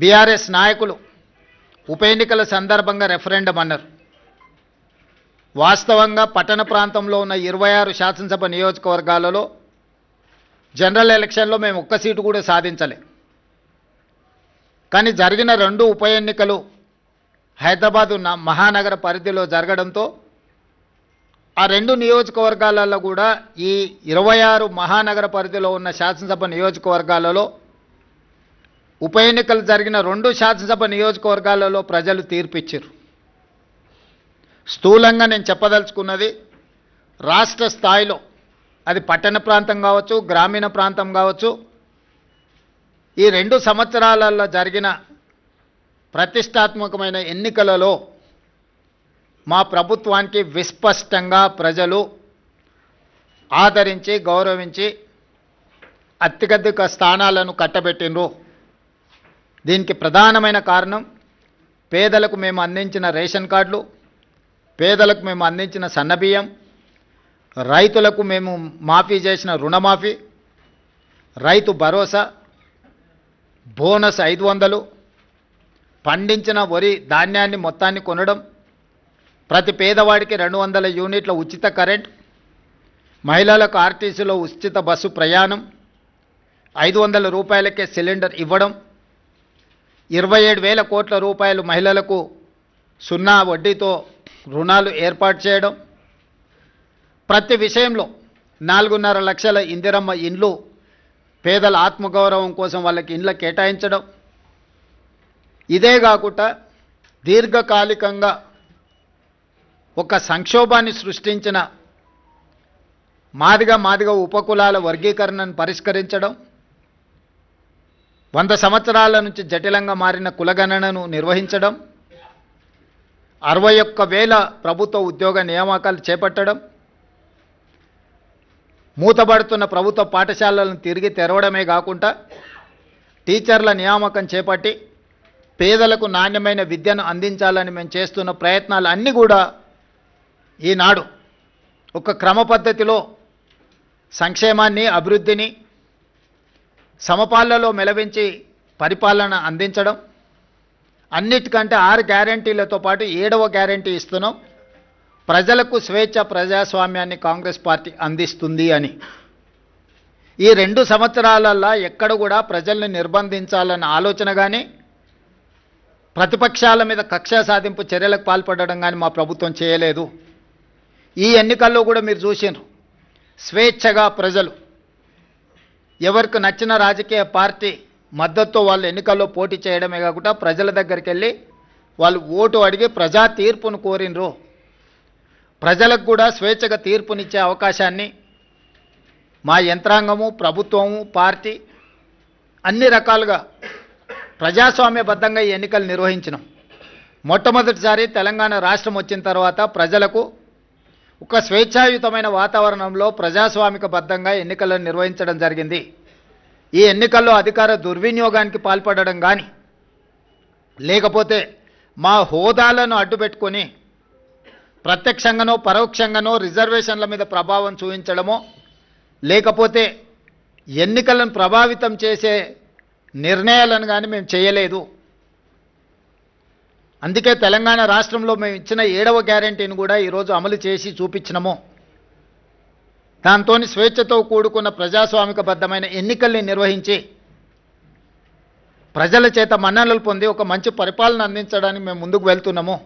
BRS నాయకులు ఉప ఎన్నికల సందర్భంగా రెఫరెండం అన్నారు. వాస్తవంగా పట్టణ ప్రాంతంలో ఉన్న ఇరవై ఆరు శాసనసభ నియోజకవర్గాలలో జనరల్ ఎలక్షన్లో మేము ఒక్క సీటు కూడా సాధించలే. కానీ జరిగిన రెండు ఉప ఎన్నికలు హైదరాబాదు మహానగర పరిధిలో జరగడంతో ఆ రెండు నియోజకవర్గాలలో కూడా ఈ ఇరవై ఆరు మహానగర పరిధిలో ఉన్న శాసనసభ నియోజకవర్గాలలో ఉప ఎన్నికలు జరిగిన రెండు శాసనసభ నియోజకవర్గాలలో ప్రజలు తీర్పిచ్చారు. స్థూలంగా నేను చెప్పదలుచుకున్నది రాష్ట్ర స్థాయిలో అది పట్టణ ప్రాంతం కావచ్చు గ్రామీణ ప్రాంతం కావచ్చు ఈ రెండు సంవత్సరాలలో జరిగిన ప్రతిష్టాత్మకమైన ఎన్నికలలో మా ప్రభుత్వానికి విస్పష్టంగా ప్రజలు ఆదరించి గౌరవించి అత్యధిక స్థానాలను కట్టబెట్టినరు దీనికి ప్రధానమైన కారణం పేదలకు మేము అందించిన రేషన్ కార్డులు పేదలకు మేము అందించిన సన్నబియ్యం రైతులకు మేము మాఫీ చేసిన రుణమాఫీ రైతు భరోసా బోనస్ ఐదు వందలు పండించిన వరి ధాన్యాన్ని మొత్తాన్ని కొనడం ప్రతి పేదవాడికి రెండు వందల యూనిట్ల ఉచిత కరెంట్ మహిళలకు ఆర్టీసీలో ఉచిత బస్సు ప్రయాణం ఐదు వందల రూపాయలకే సిలిండర్ ఇవ్వడం ఇరవై ఏడు వేల కోట్ల రూపాయలు మహిళలకు సున్నా వడ్డీతో రుణాలు ఏర్పాటు చేయడం ప్రతి విషయంలో నాలుగున్నర లక్షల ఇందిరమ్మ ఇండ్లు పేదల ఆత్మగౌరవం కోసం వాళ్ళకి ఇండ్ల కేటాయించడం. ఇదే కాకుండా దీర్ఘకాలికంగా ఒక సంక్షోభాన్ని సృష్టించిన మాదిగ మాదిగ ఉపకులాల వర్గీకరణను పరిష్కరించడం వంద సంవత్సరాల నుంచి జటిలంగా మారిన కులగణనను నిర్వహించడం అరవై ఒక్క వేల ప్రభుత్వ ఉద్యోగ నియామకాలు చేపట్టడం మూతబడుతున్న ప్రభుత్వ పాఠశాలలను తిరిగి తెరవడమే కాకుండా టీచర్ల నియామకం చేపట్టి పేదలకు నాణ్యమైన విద్యను అందించాలని మేము చేస్తున్న ప్రయత్నాలు అన్నీ కూడా ఈనాడు ఒక క్రమ పద్ధతిలో సంక్షేమాన్ని అభివృద్ధిని సమపాలలో మెలవించి పరిపాలన అందించడం అన్నిటికంటే ఆరు గ్యారంటీలతో పాటు ఏడవ గ్యారంటీ ఇస్తున్నాం. ప్రజలకు స్వేచ్ఛ ప్రజాస్వామ్యాన్ని కాంగ్రెస్ పార్టీ అందిస్తుంది అని. ఈ రెండు సంవత్సరాలల్లో ఎక్కడ కూడా ప్రజల్ని నిర్బంధించాలన్న ఆలోచన కానీ ప్రతిపక్షాల మీద కక్ష సాధింపు చర్యలకు పాల్పడడం కానీ మా ప్రభుత్వం చేయలేదు. ఈ ఎన్నికల్లో కూడా మీరు చూసినారు స్వేచ్ఛగా ప్రజలు ఎవరికి నచ్చిన రాజకీయ పార్టీ మద్దతు వాళ్ళు ఎన్నికల్లో పోటీ చేయడమే కాకుండా ప్రజల దగ్గరికి వెళ్ళి వాళ్ళు ఓటు అడిగి ప్రజా తీర్పును కోరినరు. ప్రజలకు కూడా స్వేచ్ఛగా తీర్పునిచ్చే అవకాశాన్ని మా యంత్రాంగము ప్రభుత్వము పార్టీ అన్ని రకాలుగా ప్రజాస్వామ్యబద్ధంగా ఈ ఎన్నికలు నిర్వహించినాం. మొట్టమొదటిసారి తెలంగాణ రాష్ట్రం వచ్చిన తర్వాత ప్రజలకు ఒక స్వేచ్ఛాయుతమైన వాతావరణంలో ప్రజాస్వామికబద్ధంగా ఎన్నికలను నిర్వహించడం జరిగింది. ఈ ఎన్నికల్లో అధికార దుర్వినియోగానికి పాల్పడడం కానీ లేకపోతే మా హోదాలను అడ్డుపెట్టుకొని ప్రత్యక్షంగానో పరోక్షంగానో రిజర్వేషన్ల మీద ప్రభావం చూపించడమో లేకపోతే ఎన్నికలను ప్రభావితం చేసే నిర్ణయాలను కానీ మేము చేయలేదు. అందుకే తెలంగాణ రాష్ట్రంలో మేము ఇచ్చిన ఏడవ గ్యారంటీని కూడా ఈరోజు అమలు చేసి చూపించినము. దాంతో స్వేచ్ఛతో కూడుకున్న ప్రజాస్వామికబద్ధమైన ఎన్నికల్ని నిర్వహించి ప్రజల చేత మన్ననలు పొంది ఒక మంచి పరిపాలన అందించడానికి మేము ముందుకు వెళ్తున్నాము.